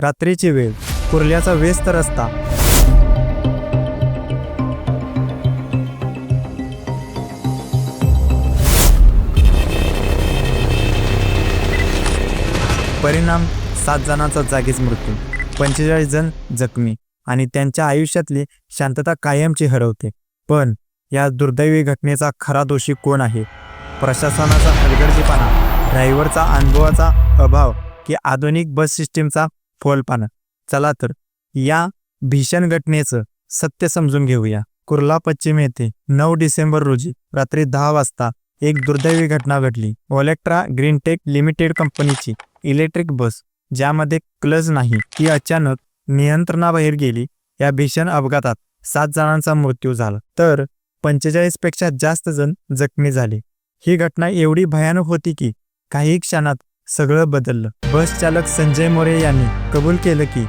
रात्रीची वेळ. कुर्ल्याचा व्यस्त रस्ता परिणाम सात जणांचा जागीच मृत्यू. पंचेचाळीस जण जखमी आणि त्यांच्या आयुष्यातली शांतता कायमची हरवते. पण या दुर्दैवी घटनेचा खरा दोषी कोण आहे? प्रशासनाचा हलगर्जीपणा ड्रायव्हरचा अनुभवाचा अभाव की आधुनिक बस सिस्टीमचा फोलपणा चला तर या भीषण घटनेचं सत्य समजून घेऊया. कुर्ला पश्चिम येथे नऊ डिसेंबर रोजी रात्री दहा वाजता एक दुर्दैवी घटना घडली. ओलेक्ट्रा ग्रीनटेक लिमिटेड कंपनीची इलेक्ट्रिक बस ज्यामध्ये क्लज नाही ती अचानक नियंत्रणाबाहेर गेली. या भीषण अपघातात सात जणांचा मृत्यू झाला. तर पंचेचाळीसपेक्षा जास्त जण जखमी झाले. ही घटना एवढी भयानक होती की काही क्षणात सगळं बदललं. बस चालक संजय मोरे यांनी कबूल केलं की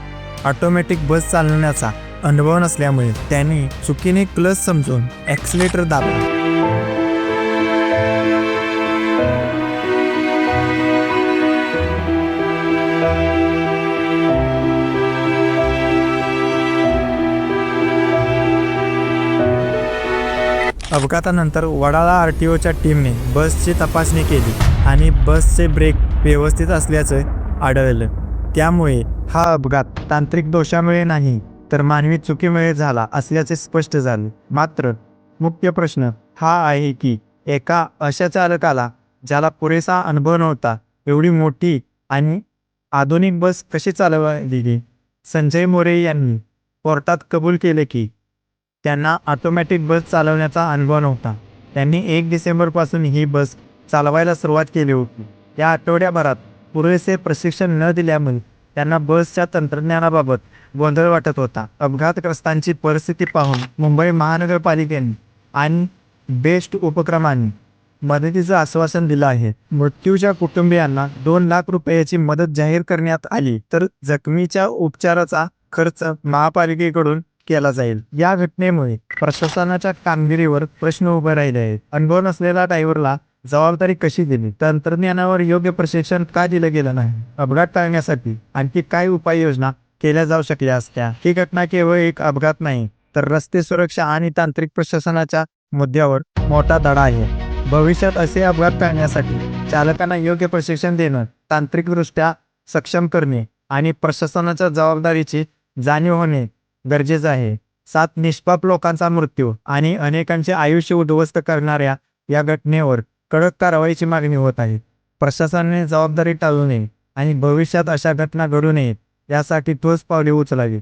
ऑटोमॅटिक बस चालवण्याचा अनुभव नसल्यामुळे त्यांनी चुकीने क्लच समजून ॲक्सिलेटर दाबला. अपघातानंतर वडाळा आर टी ओच्या टीमने बसची तपासणी केली आणि बसचे ब्रेक व्यवस्थित असल्याचं आढळलं. त्यामुळे हा अपघात तांत्रिक दोषामुळे नाही तर मानवी चुकीमुळे झाला असल्याचे स्पष्ट झाले. मात्र मुख्य प्रश्न हा आहे की एका अशा चालकाला ज्याला पुरेसा अनुभव नव्हता एवढी मोठी आणि आधुनिक बस कशी चालवली संजय मोरे यांनी कोर्टात कबूल केले की त्यांना ऑटोमॅटिक बस चालवण्याचा अनुभव नव्हता. त्यांनी एक डिसेंबरपासून ही बस चालवायला सुरुवात केली होती. या आठवड्याभरात पुरेसे प्रशिक्षण न दिल्यामुळे त्यांना बसच्या तंत्रज्ञानाबाबत गोंधळ वाटत होता. अपघातग्रस्तांची परिस्थिती पाहून मुंबई महानगरपालिकेने आणि बेस्ट उपक्रमांनी मदतीचं आश्वासन दिलं आहे. मृत्यूच्या कुटुंबियांना दोन लाख रुपयाची मदत जाहीर करण्यात आली तर जखमीच्या उपचाराचा खर्च महापालिकेकडून केला जाईल. या घटनेमुळे प्रशासनाच्या कामगिरीवर प्रश्न उभे राहिले आहेत. अनुभव नसलेल्या ड्रायव्हरला जबाबदारी कशी दिली? तंत्रज्ञानावर योग्य प्रशिक्षण का दिलं गेलं नाही? अपघात टाळण्यासाठी आणखी काय उपाययोजना केल्या जाऊ शकल्या असत्या? ही घटना केवळ एक अपघात नाही तर रस्ते सुरक्षा आणि तांत्रिक प्रशासनाच्या मुद्द्यावर मोठा धडा आहे. भविष्यात असे अपघात टाळण्यासाठी चालकांना योग्य प्रशिक्षण देणं तांत्रिकदृष्ट्या सक्षम करणे आणि प्रशासनाच्या जबाबदारीची जाणीव होणे गरजेचं आहे. सात निष्पाप लोकांचा मृत्यू आणि अनेकांचे आयुष्य उद्ध्वस्त करणाऱ्या या घटनेवर कडक कारवाईची मागणी होत आहे. प्रशासनाने जबाबदारी टाळू नये आणि भविष्यात अशा घटना घडू नयेत यासाठी ठोस पावले उचलावी.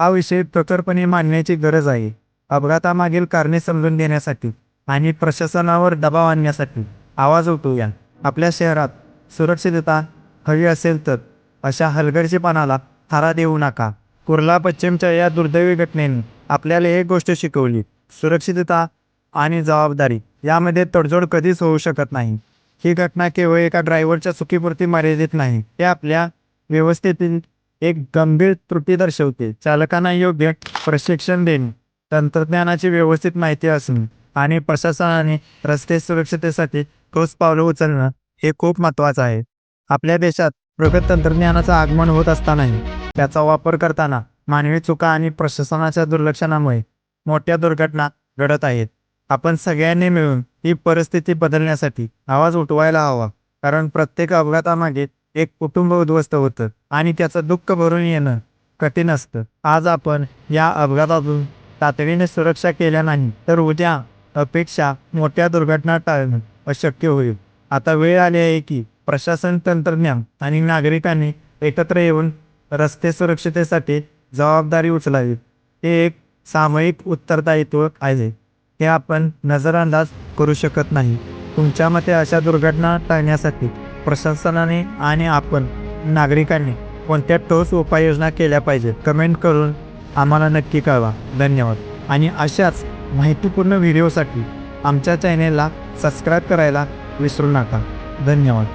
हा विषय प्रखरपणे मांडण्याची गरज आहे. अपघातामागील कारणे समजून घेण्यासाठी आणि प्रशासनावर दबाव आणण्यासाठी आवाज उठवूया. आपल्या शहरात सुरक्षितता हवी असेल तर अशा हलगर्जीपणाला थारा देऊ नका. कुर्ला पश्चिमच्या या दुर्दैवी घटनेने आपल्याला एक गोष्ट शिकवली. सुरक्षितता आणि जबाबदारी. यामध्ये तडजोड कधीच होऊ शकत नाही. ही घटना केवळ एका ड्रायव्हरच्या चुकीपुरती मर्यादित नाही ते आपल्या व्यवस्थेतील एक गंभीर त्रुटी दर्शवते. चालकांना योग्य प्रशिक्षण देणे तंत्रज्ञानाची व्यवस्थित माहिती असणे आणि प्रशासनाने रस्ते सुरक्षितेसाठी ठोस पावलं उचलणं हे खूप महत्त्वाचं आहे. आपल्या देशात प्रगत तंत्रज्ञानाचं आगमन होत असतानाही त्याचा वापर करताना मानवी चुका आणि प्रशासनाच्या दुर्लक्षणामुळे मोठ्या दुर्घटना घडत आहेत. आपण सगळ्यांनी मिळून ही परिस्थिती बदलण्यासाठी आवाज उठवायला हवा. कारण प्रत्येक अपघातामागे एक कुटुंब उद्ध्वस्त होतं आणि त्याचं दुःख भरून येणं कठीण असतं. आज आपण या अपघातातून तातडीने सुरक्षा केल्या नाही तर उद्या अपेक्षा मोठ्या दुर्घटना टाळणं अशक्य होईल. आता वेळ आली आहे की प्रशासन तंत्रज्ञान आणि नागरिकांनी एकत्र येऊन रस्ते सुरक्षितेसाठी जबाबदारी उचलावी. हे एक सामूहिक उत्तरदायित्व आहे. हे आपण नजरअंदाज करू शकत नाही. तुमच्या मते अशा दुर्घटना टाळण्यासाठी प्रशासनाने आणि आपण नागरिकांनी कोणत्या ठोस उपाययोजना केल्या पाहिजेत? कमेंट करून आम्हाला नक्की कळवा. धन्यवाद. आणि अशाच माहितीपूर्ण व्हिडिओसाठी आमच्या चॅनेलला सबस्क्राईब करायला विसरू नका. धन्यवाद.